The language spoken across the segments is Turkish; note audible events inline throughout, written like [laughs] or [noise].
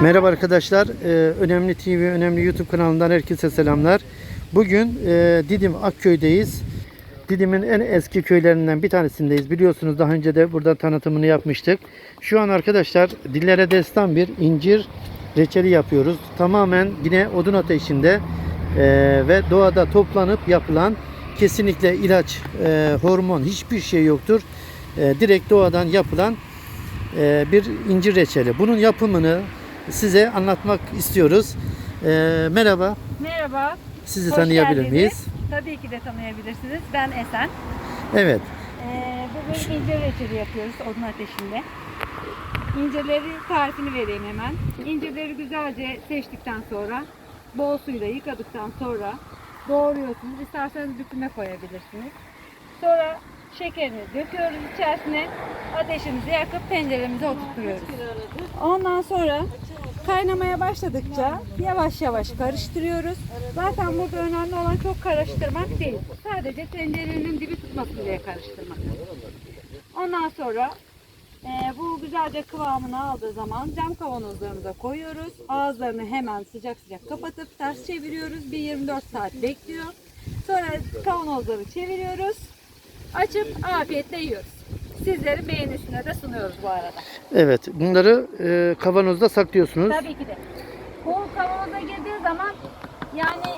Merhaba arkadaşlar. Ee, Önemli TV, Önemli YouTube kanalından herkese selamlar. Bugün e, Didim Akköy'deyiz. Didim'in en eski köylerinden bir tanesindeyiz. Biliyorsunuz daha önce de burada tanıtımını yapmıştık. Şu an arkadaşlar dillere destan bir incir reçeli yapıyoruz. Tamamen yine odun ateşinde e, ve doğada toplanıp yapılan kesinlikle ilaç, e, hormon hiçbir şey yoktur. E, direkt doğadan yapılan e, bir incir reçeli. Bunun yapımını size anlatmak istiyoruz. E, merhaba, Merhaba. sizi hoş tanıyabilir geldiniz. miyiz? Tabii ki de tanıyabilirsiniz. Ben Esen. Evet, Ee, bugün incir reçeli yapıyoruz odun ateşinde. İncirleri tarifini vereyim hemen. İncirleri güzelce seçtikten sonra bol suyla yıkadıktan sonra doğruyorsunuz. İsterseniz büküme koyabilirsiniz. Sonra şekerini döküyoruz içerisine. Ateşimizi yakıp tenceremize oturtuyoruz. Ondan sonra kaynamaya başladıkça yavaş yavaş karıştırıyoruz. Zaten burada önemli olan çok karıştırmak değil. Sadece tencerenin dibi tutmasın diye karıştırmak. Ondan sonra e, bu güzelce kıvamını aldığı zaman cam kavanozlarımıza koyuyoruz. Ağızlarını hemen sıcak sıcak kapatıp ters çeviriyoruz. Bir 24 saat bekliyor. Sonra kavanozları çeviriyoruz. Açıp afiyetle yiyoruz. Sizlerin beğenisine de sunuyoruz bu arada. evet. Bunları e, kavanozda saklıyorsunuz. Tabii ki de. Bu kavanoza girdiği zaman yani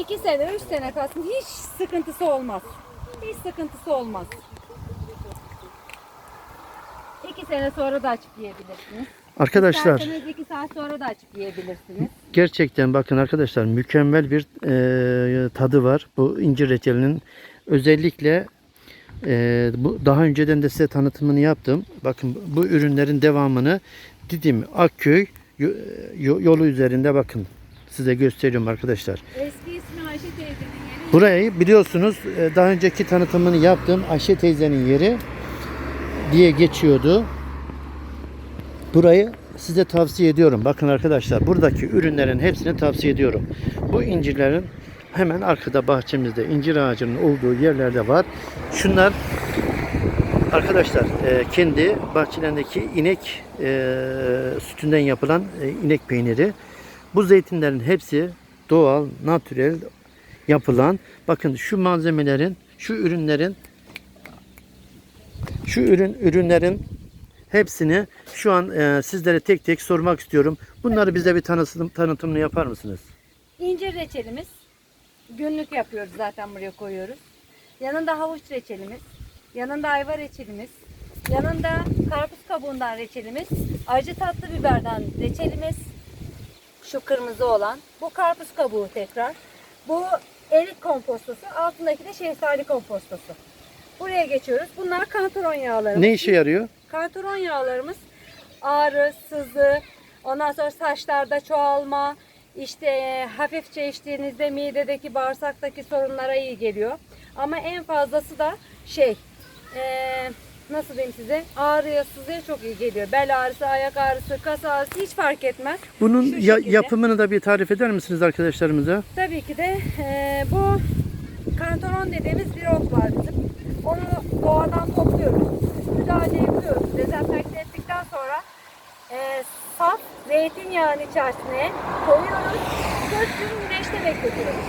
2 sene, 3 sene kalsın hiç sıkıntısı olmaz. Hiç sıkıntısı olmaz. 2 sene sonra da açıp yiyebilirsiniz. Arkadaşlar, İsterseniz 2 saat sonra da açıp yiyebilirsiniz. gerçekten bakın arkadaşlar mükemmel bir e, tadı var bu incir reçelinin. Özellikle e, bu daha önceden de size tanıtımını yaptım. Bakın bu ürünlerin devamını Didim Akköy yo- yolu üzerinde bakın size gösteriyorum arkadaşlar. Eski ismi Ayşe teyzenin yeri. Burayı biliyorsunuz e, daha önceki tanıtımını yaptım. Ayşe teyzenin yeri diye geçiyordu. Burayı size tavsiye ediyorum. Bakın arkadaşlar buradaki ürünlerin hepsini tavsiye ediyorum. Bu incirlerin hemen arkada bahçemizde incir ağacının olduğu yerlerde var. Şunlar arkadaşlar e, kendi bahçelerindeki inek e, sütünden yapılan e, inek peyniri. Bu zeytinlerin hepsi doğal, natürel yapılan. Bakın şu malzemelerin, şu ürünlerin şu ürün ürünlerin hepsini şu an e, sizlere tek tek sormak istiyorum. Bunları bize bir tanıtım, tanıtımını yapar mısınız? İncir reçelimiz. Günlük yapıyoruz zaten buraya koyuyoruz. Yanında havuç reçelimiz. Yanında ayva reçelimiz. Yanında karpuz kabuğundan reçelimiz. Acı tatlı biberden reçelimiz. Şu kırmızı olan. Bu karpuz kabuğu tekrar. Bu erik kompostosu. Altındaki de şeftali kompostosu. Buraya geçiyoruz. Bunlar kantaron yağları. Ne işe yarıyor? Kantaron yağlarımız ağrı, sızı, ondan sonra saçlarda çoğalma, işte e, hafifçe içtiğinizde midedeki bağırsaktaki sorunlara iyi geliyor. Ama en fazlası da şey, e, nasıl diyeyim size, ağrıya, sızıya çok iyi geliyor. Bel ağrısı, ayak ağrısı, kas ağrısı hiç fark etmez. Bunun Şu ya- şekilde. yapımını da bir tarif eder misiniz arkadaşlarımıza? Tabii ki de e, bu kantaron dediğimiz bir ot var bizim. Onu doğadan topluyoruz. Güzelce yıkıyoruz. Dezenfekte ettikten sonra e, zeytinyağının içerisine koyuyoruz. 40 gün güneşte bekletiyoruz.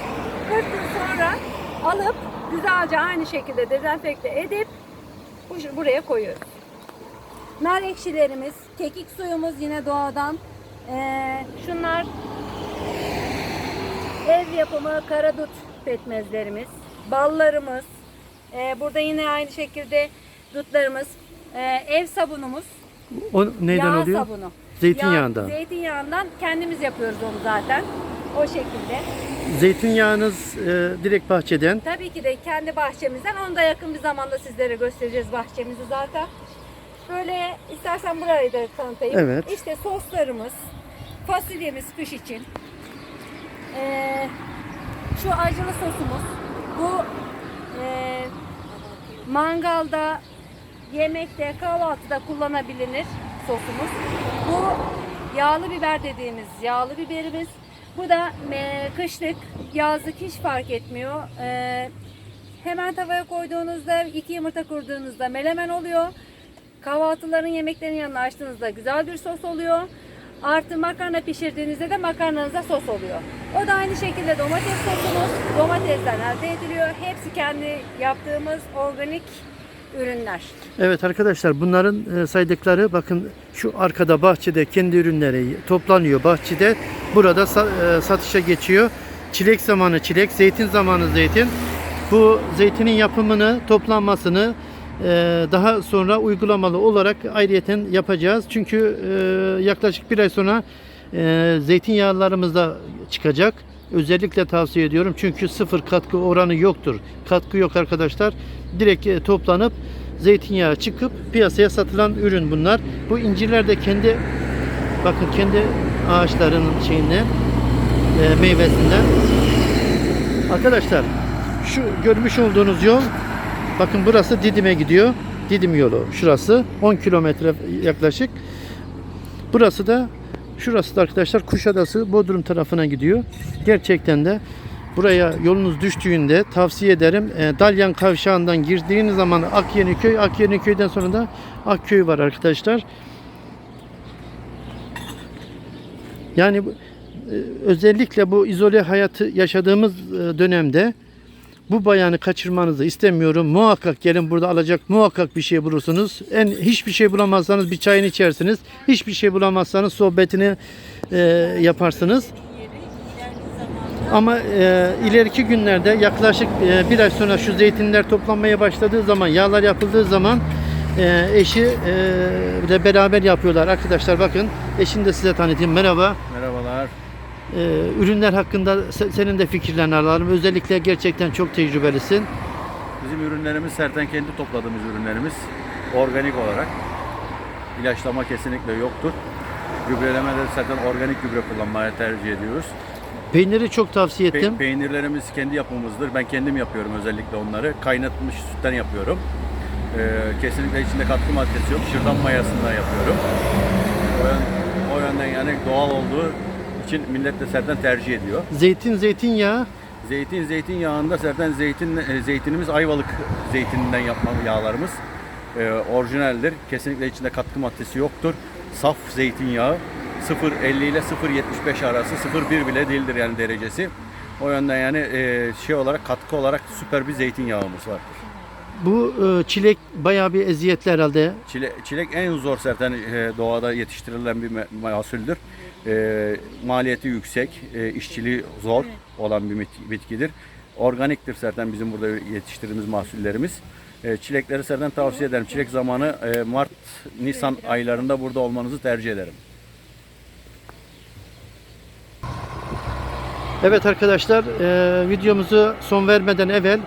40 gün sonra alıp güzelce aynı şekilde dezenfekte edip bu- buraya koyuyoruz. Nar ekşilerimiz, kekik suyumuz yine doğadan. E, şunlar Ev yapımı karadut pekmezlerimiz, ballarımız, e, burada yine aynı şekilde dutlarımız, e, ev sabunumuz, O neyden yağ oluyor? sabunu. Zeytinyağından. Yağ, zeytinyağından kendimiz yapıyoruz onu zaten. O şekilde. Zeytinyağınız e, direkt bahçeden. Tabii ki de kendi bahçemizden. Onu da yakın bir zamanda sizlere göstereceğiz bahçemizi zaten. Böyle istersen burayı da tanıtayım. Evet. İşte soslarımız, fasulyemiz kış için. Ee, şu acılı sosumuz. Bu e, mangalda, yemekte, kahvaltıda kullanabilir sosumuz. Bu yağlı biber dediğimiz yağlı biberimiz. Bu da e, kışlık, yazlık hiç fark etmiyor. E, hemen tavaya koyduğunuzda, iki yumurta kurduğunuzda melemen oluyor. Kahvaltıların, yemeklerin yanına açtığınızda güzel bir sos oluyor. Artı makarna pişirdiğinizde de makarnanıza sos oluyor. O da aynı şekilde domates sosumuz. Domatesden elde ediliyor. Hepsi kendi yaptığımız organik ürünler. Evet arkadaşlar bunların e, saydıkları bakın şu arkada bahçede kendi ürünleri toplanıyor bahçede. Burada e, satışa geçiyor. Çilek zamanı çilek, zeytin zamanı zeytin. Bu zeytinin yapımını, toplanmasını e, daha sonra uygulamalı olarak ayrıyeten yapacağız. Çünkü yaklaşık bir ay sonra zeytinyağlarımız da çıkacak. Özellikle tavsiye ediyorum çünkü sıfır katkı oranı yoktur. Katkı yok arkadaşlar. Direkt e, toplanıp zeytinyağı çıkıp piyasaya satılan ürün bunlar. Bu incirler de kendi bakın kendi ağaçlarının şeyinden e, meyvesinden. Arkadaşlar şu görmüş olduğunuz yol bakın burası Didim'e gidiyor. Didim yolu şurası 10 kilometre yaklaşık. Burası da şurası da arkadaşlar Kuşadası Bodrum tarafına gidiyor. Gerçekten de buraya yolunuz düştüğünde tavsiye ederim. E, Dalyan kavşağından girdiğiniz zaman Akyeniköy, Akyeniköy'den sonra da Akköy var arkadaşlar. Yani e, özellikle bu izole hayatı yaşadığımız e, dönemde bu bayanı kaçırmanızı istemiyorum. Muhakkak gelin burada alacak muhakkak bir şey bulursunuz. En hiçbir şey bulamazsanız bir çayını içersiniz. Hiçbir şey bulamazsanız sohbetini e, yaparsınız. Ama e, ileriki günlerde yaklaşık e, bir ay sonra şu zeytinler toplanmaya başladığı zaman, yağlar yapıldığı zaman e, eşi e, de beraber yapıyorlar. Arkadaşlar bakın eşini de size tanıtayım. Merhaba. E, ürünler hakkında se- senin de fikirlerini alalım. Özellikle gerçekten çok tecrübelisin. Bizim ürünlerimiz Serten kendi topladığımız ürünlerimiz. Organik olarak. İlaçlama kesinlikle yoktur. Gübrelemede zaten organik gübre kullanmaya tercih ediyoruz. Peyniri çok tavsiye Pe- ettim. peynirlerimiz kendi yapımızdır. Ben kendim yapıyorum özellikle onları. Kaynatmış sütten yapıyorum. Ee, kesinlikle içinde katkı maddesi yok. Şırdan mayasından yapıyorum. O, yön- o yönden yani doğal olduğu için millet de zaten tercih ediyor. Zeytin, zeytinyağı. Zeytin, zeytinyağında zaten zeytin, e, zeytinimiz ayvalık zeytininden yapma yağlarımız. E, orijinaldir. Kesinlikle içinde katkı maddesi yoktur. Saf zeytinyağı 0.50 ile 0.75 arası 0.1 bile değildir yani derecesi. O yönden yani e, şey olarak katkı olarak süper bir zeytinyağımız var. Bu e, çilek bayağı bir eziyetli herhalde. Çile, çilek en zor zaten e, doğada yetiştirilen bir mahsuldür. E, maliyeti yüksek, e, işçiliği zor olan bir bitkidir. Organiktir zaten bizim burada yetiştirdiğimiz mahsullerimiz. E, çilekleri zaten tavsiye ederim. Çilek zamanı e, Mart, Nisan aylarında burada olmanızı tercih ederim. Evet arkadaşlar e, videomuzu son vermeden evvel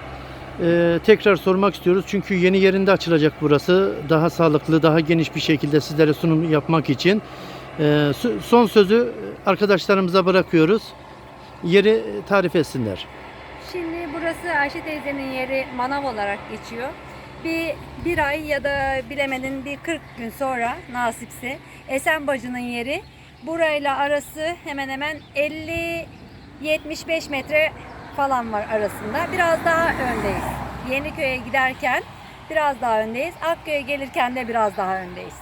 e, tekrar sormak istiyoruz. Çünkü yeni yerinde açılacak burası. Daha sağlıklı, daha geniş bir şekilde sizlere sunum yapmak için. E, son sözü arkadaşlarımıza bırakıyoruz. Yeri tarif etsinler. Şimdi burası Ayşe teyzenin yeri manav olarak geçiyor. Bir, bir ay ya da bilemedin bir 40 gün sonra nasipse Esen Bacı'nın yeri burayla arası hemen hemen 50-75 metre falan var arasında. Biraz daha öndeyiz. Yeniköy'e giderken biraz daha öndeyiz. Akköy'e gelirken de biraz daha öndeyiz.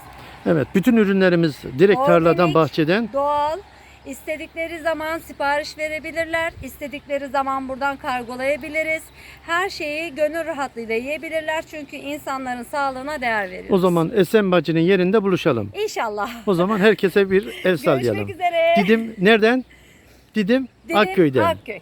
Evet, bütün ürünlerimiz direkt tarladan, Organik, bahçeden. Doğal. İstedikleri zaman sipariş verebilirler. İstedikleri zaman buradan kargolayabiliriz. Her şeyi gönül rahatlığıyla yiyebilirler. Çünkü insanların sağlığına değer veriyoruz. O zaman Esen Bacı'nın yerinde buluşalım. İnşallah. O zaman herkese bir el [laughs] sallayalım. Görüşmek üzere. Didim nereden? Didim, Didim, Akköy'den. Akköy.